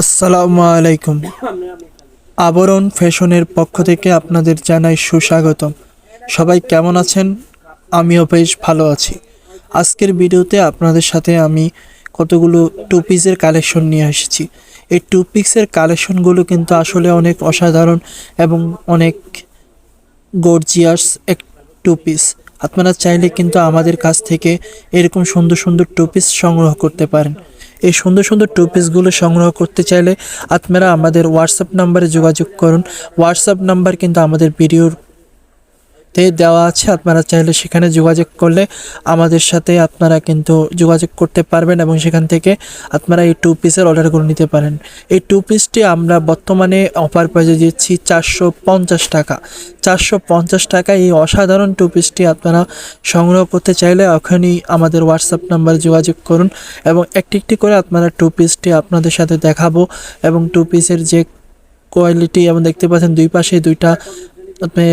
আসসালামু আলাইকুম। আবরণ ফ্যাশনের পক্ষ থেকে আপনাদের জানাই সুস্বাগতম। সবাই কেমন আছেন? আমিও বেশ ভালো আছি। আজকের ভিডিওতে আপনাদের সাথে আমি কতগুলো টু পিসের কালেকশন নিয়ে এসেছি। এই টু পিসের কালেকশনগুলো কিন্তু আসলে অনেক অসাধারণ এবং অনেক গর্জিয়াস এক টু পিস। আপনারা চাইলে কিন্তু আমাদের কাছ থেকে এরকম সুন্দর সুন্দর টু পিস সংগ্রহ করতে পারেন। এই সুন্দর সুন্দর টু পিসগুলো সংগ্রহ করতে চাইলে আপনারা আমাদের হোয়াটসঅ্যাপ নাম্বারে যোগাযোগ করুন। হোয়াটসঅ্যাপ নাম্বার কিন্তু আমাদের ভিডিওর তে দেওয়া আছে। আপনারা চাইলে সেখানে যোগাযোগ করলে আমাদের সাথে আপনারা কিন্তু যোগাযোগ করতে পারবেন এবং সেখান থেকে আপনারা এই টু পিসের অর্ডারগুলো নিতে পারেন। এই টু পিসটি আমরা বর্তমানে অফার প্রাইজে দিচ্ছি চারশো পঞ্চাশ টাকা। চারশো পঞ্চাশ টাকা এই অসাধারণ টু পিসটি আপনারা সংগ্রহ করতে চাইলে ওখানেই আমাদের হোয়াটসঅ্যাপ নাম্বারে যোগাযোগ করুন এবং একটি একটি করে আপনারা টু পিসটি আপনাদের সাথে দেখাবো এবং টু পিসের যে কোয়ালিটি এবং দেখতে পাচ্ছেন দুই পাশে দুইটা আপনার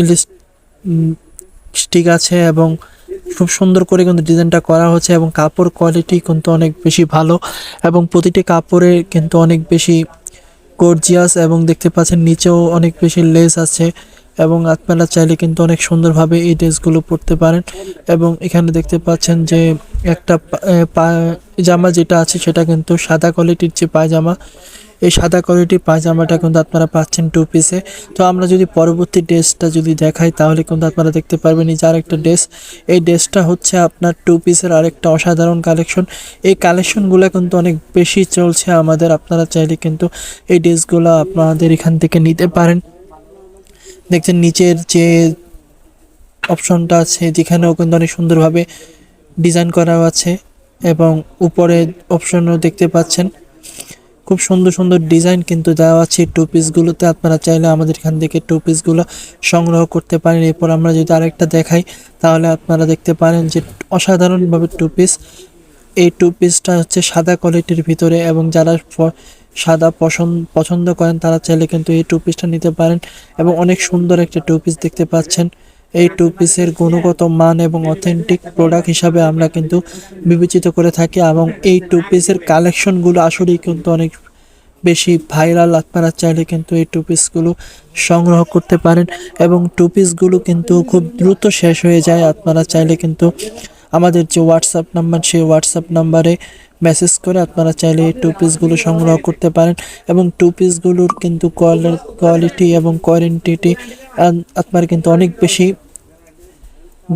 ইলিশ স্টিক আছে এবং খুব সুন্দর করে কিন্তু ডিজাইনটা করা হচ্ছে এবং কাপড় কোয়ালিটি কিন্তু অনেক বেশি ভালো এবং প্রতিটি কাপড়ে কিন্তু অনেক বেশি গর্জিয়াস এবং দেখতে পাচ্ছেন নিচেও অনেক বেশি লেস আছে এবং আপনারা চাইলে কিন্তু অনেক সুন্দরভাবে এই ড্রেসগুলো পরতে পারেন এবং এখানে দেখতে পাচ্ছেন যে একটা পায়জামা যেটা আছে সেটা কিন্তু সাদা কোয়ালিটির যে পায়জামা, এই সাদা কোয়ালিটির পায়জামাটা কিন্তু আপনারা পাচ্ছেন টু পিসে তো আমরা যদি পরবর্তী ড্রেসটা যদি দেখাই, তাহলে কিন্তু আপনারা দেখতে পারবেন এই যে আরেকটা ড্রেস। এই ড্রেসটা হচ্ছে আপনার টু পিসের আরেকটা অসাধারণ কালেকশন এই কালেকশনগুলো কিন্তু অনেক বেশি চলছে আমাদের, আপনারা চাইলে কিন্তু এই ড্রেসগুলো আপনাদের এখান থেকে নিতে পারেন। দেখছেন নিচের যে অপশনটা আছে, যেখানেও কিন্তু অনেক সুন্দরভাবে ডিজাইন করা আছে এবং উপরে অপশনও দেখতে পাচ্ছেন। খুব সুন্দর সুন্দর ডিজাইন কিন্তু দেওয়া আছে টু পিসগুলোতে আপনারা চাইলে আমাদের এখান থেকে টু পিসগুলো সংগ্রহ করতে পারেন। এরপর আমরা যদি আরেকটা দেখাই, তাহলে আপনারা দেখতে পারেন যে অসাধারণভাবে টু পিস এই টু পিসটা হচ্ছে সাদা কোয়ালিটির ভিতরে এবং যারা সাদা পছন্দ পছন্দ করেন, তারা চাইলে কিন্তু এই টু পিসটা নিতে পারেন। এবং অনেক সুন্দর একটা টু পিস দেখতে পাচ্ছেন। এই টু পিসের গুণগত মান এবং অথেন্টিক প্রোডাক্ট হিসাবে আমরা কিন্তু বিবেচিত করে থাকি এবং এই টু পিসের কালেকশনগুলো আসলেই কিন্তু অনেক বেশি ভাইরাল আপনারা চাইলে কিন্তু এই টু পিসগুলো সংগ্রহ করতে পারেন এবং টু পিসগুলো কিন্তু খুব দ্রুত শেষ হয়ে যায়। আপনারা চাইলে কিন্তু আমাদের যে হোয়াটসঅ্যাপ নাম্বার সেই হোয়াটসঅ্যাপ নাম্বারে মেসেজ করে আপনারা চাইলে এই টু পিসগুলো সংগ্রহ করতে পারেন এবং টু পিসগুলোর কিন্তু কোয়ালিটি এবং কোয়ারেন্টিটি আপনার কিন্তু অনেক বেশি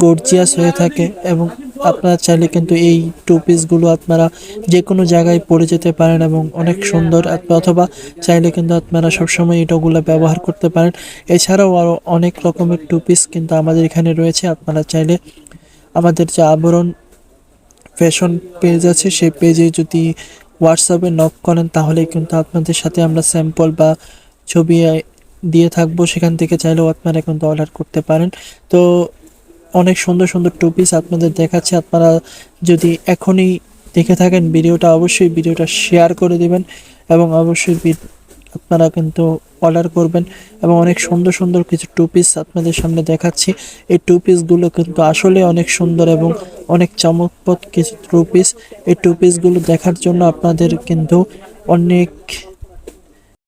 গর্জিয়াস হয়ে থাকে এবং আপনারা চাইলে কিন্তু এই টু পিসগুলো আপনারা যে কোনো জায়গায় পরে যেতে পারেন এবং অনেক সুন্দর অথবা চাইলে কিন্তু আপনারা সবসময় এটাগুলো ব্যবহার করতে পারেন। এছাড়াও আরও অনেক রকমের টু পিস কিন্তু আমাদের এখানে রয়েছে, আপনারা চাইলে আমাদের যে আবরণ ফ্যাশন পেজ আছে, সেই পেজে যদি হোয়াটসঅ্যাপে নক করেন, তাহলে কিন্তু আপনাদের সাথে আমরা স্যাম্পল বা ছবি দিয়ে থাকব। সেখান থেকে চাইলেও আপনারা কিন্তু অর্ডার করতে পারেন। তো অনেক সুন্দর সুন্দর টু পিস আপনাদের দেখাচ্ছে। আপনারা যদি এখনই দেখে থাকেন ভিডিওটা, অবশ্যই ভিডিওটা শেয়ার করে দেবেন এবং অবশ্যই আপনারা কিন্তু অর্ডার করবেন এবং অনেক সুন্দর সুন্দর কিছু টু পিস আপনাদের সামনে দেখাচ্ছি। এই টু পিসগুলো কিন্তু আসলে অনেক সুন্দর এবং অনেক চমকপদ কিছু টু পিস এই টু পিসগুলো দেখার জন্য আপনাদের কিন্তু অনেক